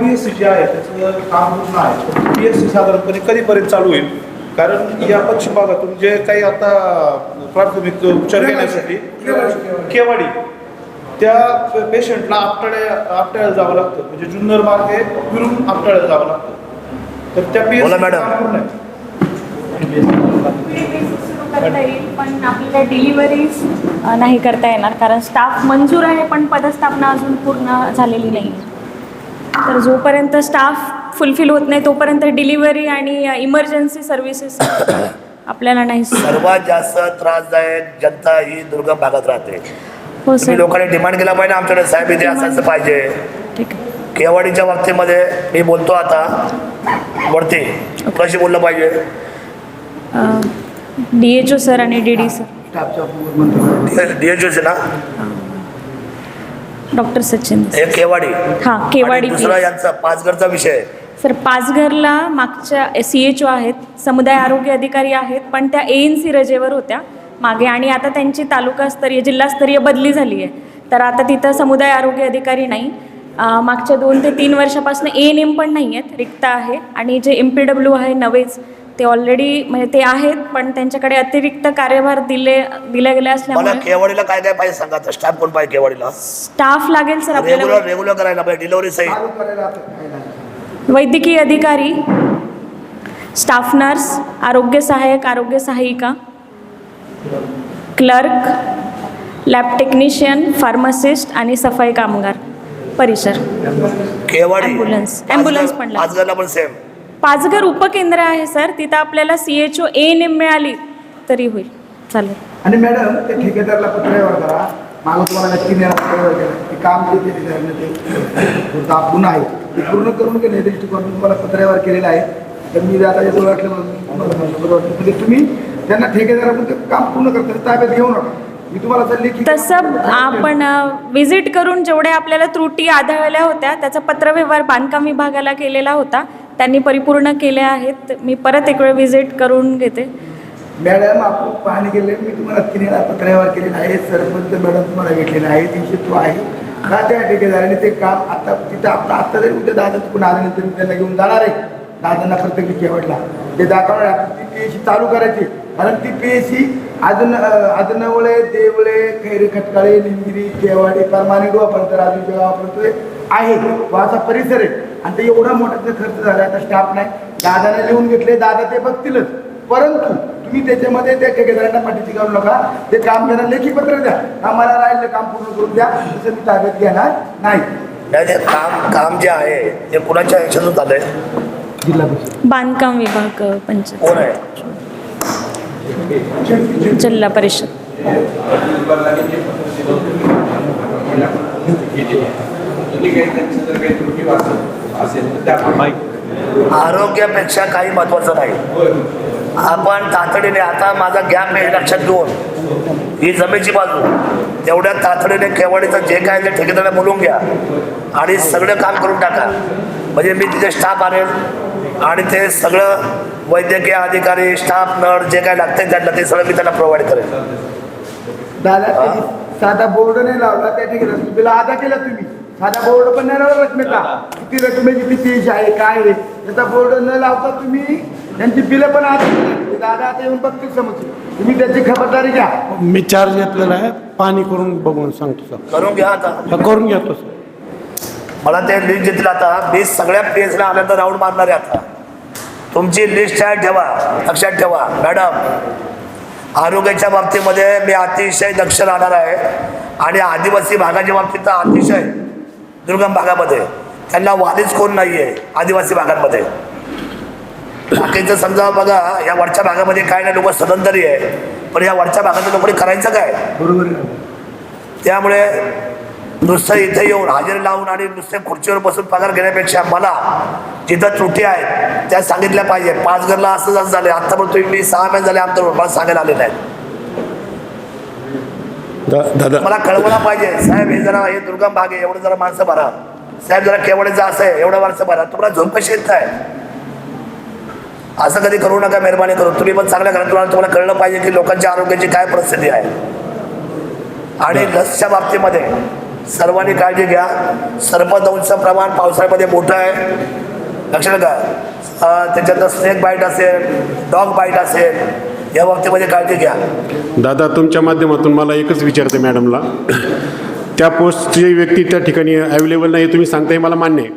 P S C जे आहे त्याचं काम पूर्ण आहे. पी एस सी साधारणपणे कधीपर्यंत चालू होईल? कारण या पश्चिम भागातून जे काही आता प्राथमिक उपचार घेण्यासाठी केवाडी. त्या पेशंटला आपटाळ्या आपटाळ्याला जावं लागतं. म्हणजे जुन्नर मार्गे फिरून आपटाळ्याला जावं लागतं. तर त्या पी करता येईल पण आपल्याला डिलिव्हरीज नाही करता येणार. कारण स्टाफ मंजूर आहे पण पदस्थापना अजून पूर्ण झालेली नाही. तर जोपर्यंत स्टाफ फुलफिल होत नाही तोपर्यंत डिलिव्हरी आणि इमर्जन्सी सर्व्हिसेस आपल्याला नाही. सर्वात जास्त त्रासदायक जनता ही दुर्गम भागात राहते. हो तुम्ही सर लोकांनी डिमांड केला पाहिजे आमच्याकडे साहेब इथे असायचं पाहिजे. ठीक आहे. केवाडीच्या बाबतीमध्ये मी बोलतो आता वरती. कशी बोललं पाहिजे? D H O sir. आणि डी डी सर डीएचओचे ना? डॉक्टर सचिन हे केवाडी. हां केवाडी आणि दुसरा. यांचा पाचगडचा विषय सर पाचघरला मागच्या सी एच ओ आहेत समुदाय आरोग्य अधिकारी आहेत पण त्या ए एन सी रजेवर होत्या मागे. आणि आता त्यांची तालुकास्तरीय जिल्हास्तरीय बदली झाली आहे. तर आता तिथं समुदाय आरोग्य अधिकारी नाही. अं, मागच्या दोन ते तीन वर्षापासून ए एन एम पण नाही आहेत रिक्त आहे. आणि जे एम पी डब्ल्यू आहे नवेच ते ऑलरेडी म्हणजे ते आहेत पण त्यांच्याकडे अतिरिक्त कार्यभार दिले दिले गेले मला असल्यामुळे केवाडीला काय काय पाहिजे सांगा आता? स्टाफ कोण पाहिजे केवाडीला? स्टाफ लागेल सर आपल्याला. रेग्युलर करायला पाहिजे डिलिव्हरी सही वैद्यकीय अधिकारी स्टाफ नर्स आरोग्य सहाय्यक आरोग्य सहायिका क्लर्क लॅब टेक्निशियन फार्मासिस्ट आणि सफाई कामगार परिसर. केवाडी. Ambulance. Ambulance पण लागेल. पाचगडला पण सेम पाचघर उपकेंद्र आहे सर. तिथं आपल्याला C H O A N M मिळाली तरी होईल. चालेल. आणि मॅडम ते ठेकेदारला पत्रव्यवहार करा. मागं तुम्हाला नक्की नेणार पत्रव्यवहार केला ते काम जे ते ठेकेदाराने ते आहे. ते पूर्ण करून गेले दृष्टिकोन तुम्हाला पत्रव्यवहार केलेला आहे तर मी आता येतो वाटलं म्हणजे तुम्ही त्यांना ठेकेदाराकडून ते काम पूर्ण करता ताब्यात घेऊ नका. तसं आपण विजिट करून जेवढ्या आपल्याला त्रुटी आढळल्या होत्या त्याचा पत्रव्यवहार बांधकाम विभागाला केलेला होता. त्यांनी परिपूर्ण केले आहेत. मी परत एक वेळ विजिट करून घेते. मॅडम आपण पाहणी केले मी तुम्हाला तीन वेळा पत्रव्यवहार केलेला आहे. सरपंच मॅडम तुम्हाला भेटलेला आहे तिथे तो आहे. का त्या ठेकेदाराने ते काम आता तिथं आपलं आता जरी उद्या दादा चुकून आल्यानंतर त्यांना घेऊन जाणार आहे. दादांना प्रत्येक केवडला. ते दाखवणार ती पी एस सी चालू करायची. कारण ती पी एस सी अजून आदनवळे देवळे खैरे खटकाळे निंगिरी केवाडी परमाने गोवापर्यंत राजू गावापर्यंत आहे. तो असा परिसर आहे. आणि ते एवढा मोठा जर खर्च झाला आता स्टाफ नाही. दादाने लिहून घेतले दादा ते बघतीलच. परंतु तुम्ही त्याच्यामध्ये त्या ठेकेदारांना पाठीची घालू नका. ते काम त्यांना लेखी पत्र द्या. आम्हाला राहिलेलं काम पूर्ण करून द्या. तसं मी ताब्यात घेणार नाही. काम काम जे आहे ते कुणाच्या ह्याच्यातून झालंय? जिल्हा परिषद. बांधकाम विभाग अ, पंचायत. कोण आहे? जिल्हा परिषद. आरोग्यापेक्षा काही महत्वाचं नाही. आपण तातडीने आता माझा गॅप आहे लक्षात घेऊन ही जमेची बाजू तेवढ्या तातडीने केवळीचं जे काय ते ठेकेदाराला बोलून घ्या आणि सगळं काम करून टाका. म्हणजे मी तिथे स्टाफ आणेल आणि ते सगळं वैद्यकीय अधिकारी स्टाफ नर्स जे काय लागतं त्यातलं ते सगळं मी त्यांना प्रोव्हाइड करेल. दादा साधा बोर्ड नाही लावला त्या ठिकाणी बिल केला तुम्ही. साधा बोर्ड पण नाही लावला रकमेचा किती रकमेची किती आहे काय आहे त्याचा बोर्ड न लावता तुम्ही त्यांची बिलं पण केली. दादा आता येऊन बघतील समज तुम्ही त्याची खबरदारी घ्या. मी चार्ज घेतलेला आहे. पाणी करून बघून सांगतो सर. करून घ्या आता. हा, करून घेतो सर. मला ते लिस्ट देतील आता. मी सगळ्या पेजला आनंद राऊंड मारणार आहे आता. तुमची लिस्ट आहे ठेवा. लक्षात ठेवा. मॅडम आरोग्याच्या बाबतीमध्ये मी अतिशय दक्ष राहणार आहे. आणि आदिवासी भागाच्या बाबतीत तर अतिशय. दुर्गम भागामध्ये. त्यांना वालीच कोण नाही आहे आदिवासी भागांमध्ये. बाकीचं समजा बघा या वरच्या भागामध्ये काय नाही लोक सदंतरी आहे. पण या वरच्या भागातल्या लोकांनी करायचं काय? बरोबर त्यामुळे नुसतं इथे येऊन हजेरी लावून आणि नुसते खुर्चीवर बसून पगार घेण्यापेक्षा मला जिथं त्रुटी आहेत त्या सांगितल्या पाहिजे पाच घरला असं झालं आत्तापर्यंत तुम्ही मी सहा महिने झाले आमचं मला सांगायला आले नाहीत. दादा. मला कळवला पाहिजे. साहेब हे जरा हे दुर्गम भाग आहे. एवढं जरा माणसं भरा. साहेब जरा केवढे असं आहे. एवढं माणसं भरा. तुम्हाला झोप कशी येत आहे असं कधी करू नका मेहरबानी करून तुम्ही पण चांगल्या घरात तुम्हाला तुम्हाला कळलं पाहिजे की लोकांच्या आरोग्याची काय परिस्थिती आहे. आणि लसच्या बाबतीमध्ये सर्वांनी काळजी घ्या. सर्पदंशचं प्रमाण पावसाळ्यामध्ये मोठं आहे. लक्षात का त्याच्यात स्नेक बाईट असेल डॉग बाईट असेल या बाबतीमध्ये काळजी घ्या. दादा तुमच्या माध्यमातून मला एकच विचारते मॅडमला. त्या पोस्टची व्यक्ती त्या ठिकाणी अवेलेबल नाही तुम्ही सांगताय मला मान्य आहे.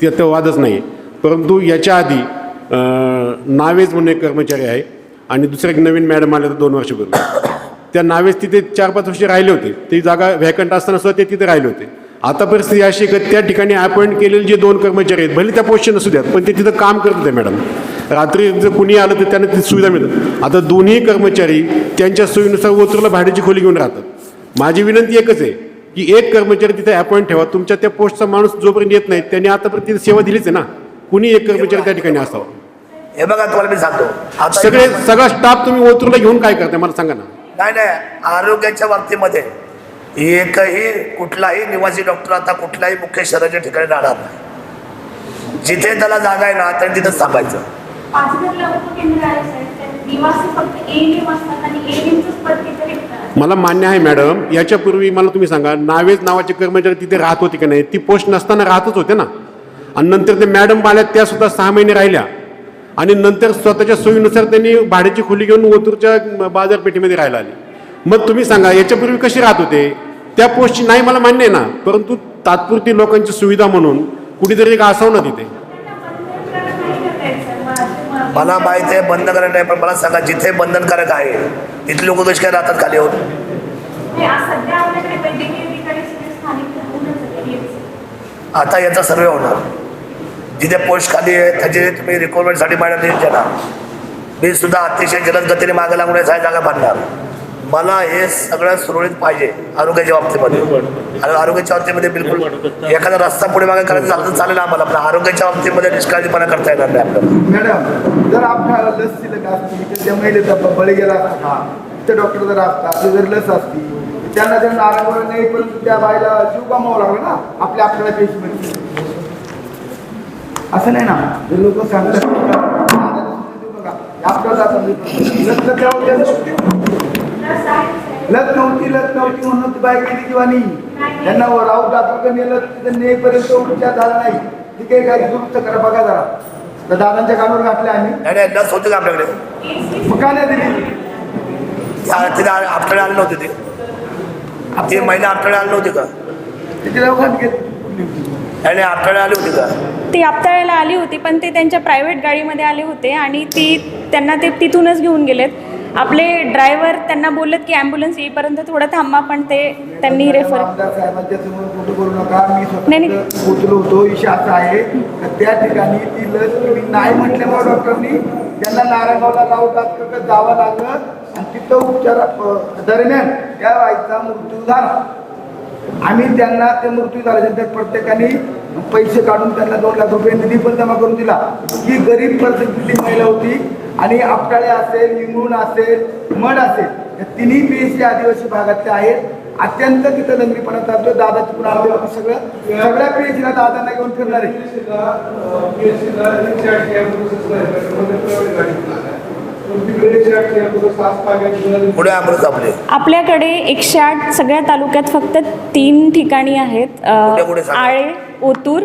ते तर वादच नाही परंतु याच्या आधी नावेज म्हणून एक कर्मचारी आहे आणि दुसरं एक नवीन मॅडम आले दोन वर्षपूर्वी. त्या नावेज तिथे चार पाच वर्षे राहिले होते. ती जागा व्हॅकंट असताना सुद्धा ते तिथे राहिले होते. आता परिस्थिती अशी की त्या ठिकाणी अपॉइंट केलेले जे दोन कर्मचारी आहेत भले त्या पोस्टचे नसू द्यात पण ते तिथं काम करत होते मॅडम रात्री जर कुणी आलं तर त्यांना ती सुविधा मिळते आता दोन्ही कर्मचारी त्यांच्या सोयीनुसार ओतूरला भाड्याची खोली घेऊन राहतात. माझी विनंती एकच आहे की एक कर्मचारी तिथे अपॉइंट ठेवा. तुमच्या त्या पोस्टचा माणूस जोपर्यंत येत नाही त्यांनी आतापर्यंत तिथे सेवा दिलीच आहे ना. कुणी एक कर्मचारी त्या ठिकाणी असावा. हे बघा तुम्हाला मी सांगतो. सगळे सगळा स्टाफ तुम्ही ओतूरला घेऊन काय करताय? मला सांगा ना. नाही नाही. आरोग्याच्या बाबतीमध्ये एकही कुठलाही निवासी डॉक्टर आता कुठल्याही मुख्य शहराच्या ठिकाणी राहणार नाही. जिथे त्याला जागा आहे ना तर तिथंच थांबायचं. मला मान्य आहे मॅडम याच्यापूर्वी मला तुम्ही सांगा नावेज नावाचे कर्मचारी तिथे राहत होते की नाही? ती पोस्ट नसताना राहतच होते ना? आणि नंतर ते मॅडम आल्या त्या सुद्धा सहा महिने राहिल्या. आणि नंतर स्वतःच्या सोयीनुसार त्यांनी भाड्याची खोली घेऊन ओतूरच्या बाजारपेठेमध्ये राहायला आली. मग तुम्ही सांगा याच्यापूर्वी कशी राहत होते? त्या पोस्टची नाही मला मान्य आहे ना परंतु तात्पुरती लोकांची सुविधा म्हणून कुठेतरी एक असावं ना तिथे. मला माहिती आहे बंद करायला नाही पण मला सांगा जिथे बंधनकारक आहे तिथले लोक कशी काय राहतात खाली आहे, DMC. आता याचा सर्वे होणार. जिथे पोस्ट खाली आहे त्याचे तुम्ही रिक्वायरमेंटसाठी मॅडम देणार. मी सुद्धा अतिशय जलद गतीने मागे लागून जागा बांधणार. मला हे सगळं सुरळीत पाहिजे आरोग्याच्या बाबतीमध्ये. आणि आरोग्याच्या बाबतीमध्ये बिलकुल एखादा रस्ता पुढे मागे करायचं झालं तर चालेल आम्हाला पण आरोग्याच्या बाबतीमध्ये निष्काळजीपणा करता येणार नाही आपल्याला. मॅडम जर आपल्याला लस दिलं का असती तर त्या महिलेचा बळी गेला असता ते डॉक्टर जर असता ते जर लस असती त्यांना जर नारायण नाही परंतु त्या बाईला जीव गमावा लागला ना आपल्या आपल्याला पेशी असं नाही ना? लोक सांगतात बघा, आपल्याला लस नव्हती लस नव्हती म्हणून ती बाई गेली किंवा नाही त्यांना राहू दाखल नेलं तिथं नेईपर्यंत उपचार झाला नाही आहे काय दुरुस्त करा बघा जरा. तर दादांच्या कानावर घातले आम्ही. नाही नाही लस होते का आपल्याकडे? मग का नाही दिली? आपल्याकडे आले नव्हते ते. ते महिला आपल्याकडे आले नव्हते का? तिथे दवाखान्यात घेतली नाही नाही आपल्याकडे आले होते का? ती आपताळ्याला आली होती पण ते त्यांच्या प्रायव्हेट गाडीमध्ये आले होते आणि ती त्यांना ते तिथूनच घेऊन गेलेत. आपले ड्रायव्हर त्यांना बोलत की ॲम्ब्युलन्स येईपर्यंत थोडं थांबा पण ते त्यांनी रेफर नाही, नाही. पोचलो होतो विषय असा आहे. तर त्या ठिकाणी ती लस तुम्ही नाही म्हटल्यामुळे डॉक्टरनी त्यांना नारायणगावला लावून तात्काळ जावं लागलं. आणि तिथं उपचारा दरम्यान त्या बाईचा मृत्यू झाला. आम्ही त्यांना ते मृत्यू झाल्यानंतर प्रत्येकाने पैसे काढून त्यांना दोन लाख रुपये निधी पण जमा करून दिला. ही गरीब परिस्थितीतली महिला होती. आणि आपटाळे असेल निंगून असेल मड असेल या तिन्ही पीएचसी आदिवासी भागातले आहेत. अत्यंत तिथं लंगरीपणा चालतो दादा तिकडून आले होते सगळं सगळ्या पीएचसीला दादांना घेऊन फिरणार आहे. पुढे अमृत आपले. आपल्याकडे एकशे आठ सगळ्या तालुक्यात फक्त तीन ठिकाणी आहेत? आळे ओतूर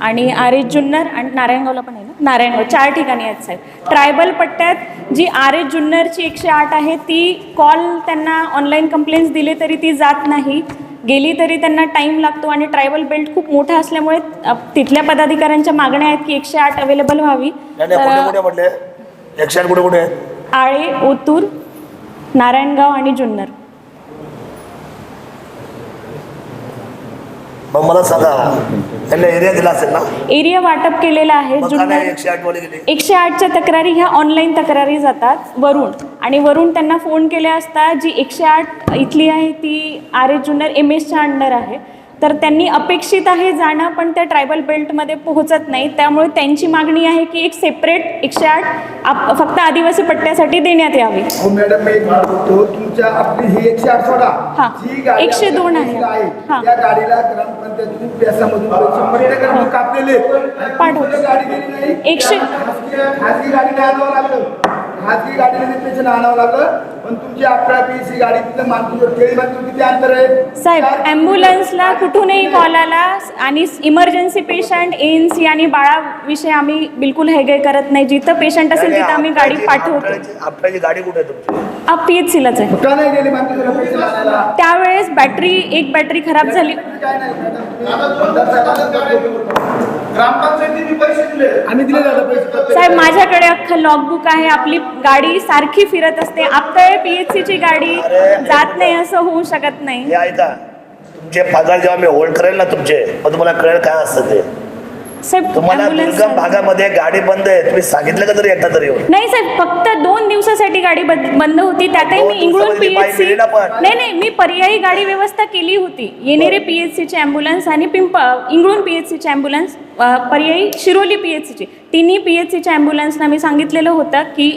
आणि आरे जुन्नर आणि नारायणगावला पण आहे नारायणगाव चार ठिकाणी आहेत साहेब. ट्रायबल पट्ट्यात जी आरे जुन्नरची एकशे आठ आहे ती कॉल त्यांना ऑनलाईन कंप्लेंट्स दिले तरी ती जात नाही. गेली तरी त्यांना टाईम लागतो आणि ट्रायबल बेल्ट खूप मोठा असल्यामुळे तिथल्या पदाधिकाऱ्यांच्या मागण्या आहेत की एकशे आठ अवेलेबल व्हावी. एकशे आठ कुठे कुठे? आळे ओतूर नारायणगाव आणि जुन्नर. मग मला सांगा त्यांना एरिया दिला असेल ना? एरिया वाटप केलेला आहे. मग का नाही जुन्नर एकशे आठ वाले गेले? एकशे आठच्या तक्रारी ह्या ऑनलाईन तक्रारी जातात वरून. आणि वरून त्यांना फोन केले असता जी एकशे आठ इथली आहे ती आर एच जुन्नर एम एसच्या अंडर आहे. तर त्यांनी अपेक्षित आहे जाणं पण त्या ट्रायबल बेल्टमध्ये पोहोचत नाही. त्यामुळे त्यांची मागणी आहे की एक सेपरेट एकशे आठ आप फक्त आदिवासी पट्ट्यासाठी देण्यात यावी. हो ही एकशे हा. दोन आहे. एकशे- खाजगी गाडीने आणावं लागलं. पण तुमची आपल्या पीसी गाडी तिथं मानतो खेळीमध्ये किती अंतर आहे? साहेब ॲम्ब्युलन्सला कुठूनही कॉल आला आणि emergency patient A N C आणि बाळाविषयी आम्ही बिलकुल हेगे करत नाही. जिथं पेशंट असेल तिथं आम्ही गाडी पाठवतो. आपल्याची गाडी कुठे आहे तुमची? पी एच सीलाच आहे. मग का नाही गेली मानतो पेशंट आणायला त्यावेळेस बॅटरी एक बॅटरी खराब झाली. काय नाही? मॅडम, तुम्ही- ग्रामपंचायतीने पैसे दिले. आम्ही दिले जातात पैसे. साहेब माझ्याकडे अख्खं लॉगबुक आहे. आपली गाडी सारखी फिरत असते. आता पी एच सीची गाडी जात नाही असं होऊ शकत नाही. हे ऐका तुमचे पगार जेव्हा मी होल्ड करेल ना तुमचे मग तुम्हाला कळेल काय असतं ते. साहेब तुम्हाला ambulance- दुर्गम भागामध्ये गाडी बंद आहे तुम्ही सांगितलं का तरी एकदा तरी येऊन? नाही साहेब फक्त दोन दिवसासाठी गाडी बंद बंद होती त्यातही दोन मी इंगळून दिवसामध्ये पी पाय एच सी गेली ना पण. नाही नाही मी पर्यायी गाडी व्यवस्था केली होती. येणेरे पी एच सीची ॲम्ब्युलन्स आणि पिंप इंगळून पी एच सीची ॲम्ब्युलन्स पर्यायी शिरोली पी एच सीची तिन्ही पी एच सीच्या ॲम्ब्युलन्सना मी सांगितलेलं होतं की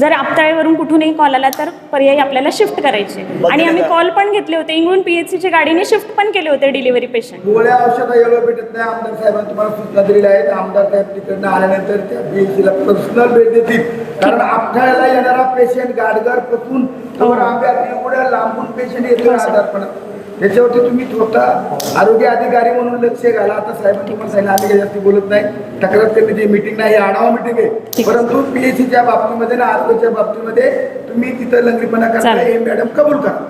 जर आपताळेवरून कुठूनही कॉल आला तर पर्यायी आपल्याला शिफ्ट करायचे. आणि आम्ही? कॉल पण घेतले होते. इंगळून पी एच सीच्या गाडीने शिफ्ट पण केले होते डिलिव्हरी पेशंट गोळ्या औषधं एवढं भेटत नाही आमदार साहेबांनी तुम्हाला सूचना दिलेल्या आहेत. आमदार साहेब तिकडनं आल्यानंतर त्या बीएससीला पर्सनल भेट देतील. कारण आपल्याला येणारा पेशंट गाडगरपासून हो. एवढ्या लांबून पेशंट येतो आजारपणात. त्याच्यावरती तुम्ही स्वतः आरोग्य अधिकारी म्हणून लक्ष घाला. आता साहेबांनी तुम्हाला सांगितलं आम्ही काही जास्त बोलत नाही. तक्रार करण्याची मीटिंग नाही आढावा मीटिंग आहे. परंतु पीएचसीच्या बाबतीमध्ये ना आरोग्याच्या बाबतीमध्ये तुम्ही तिथं लंगरीपणा चालेल. हे मॅडम कबूल करा.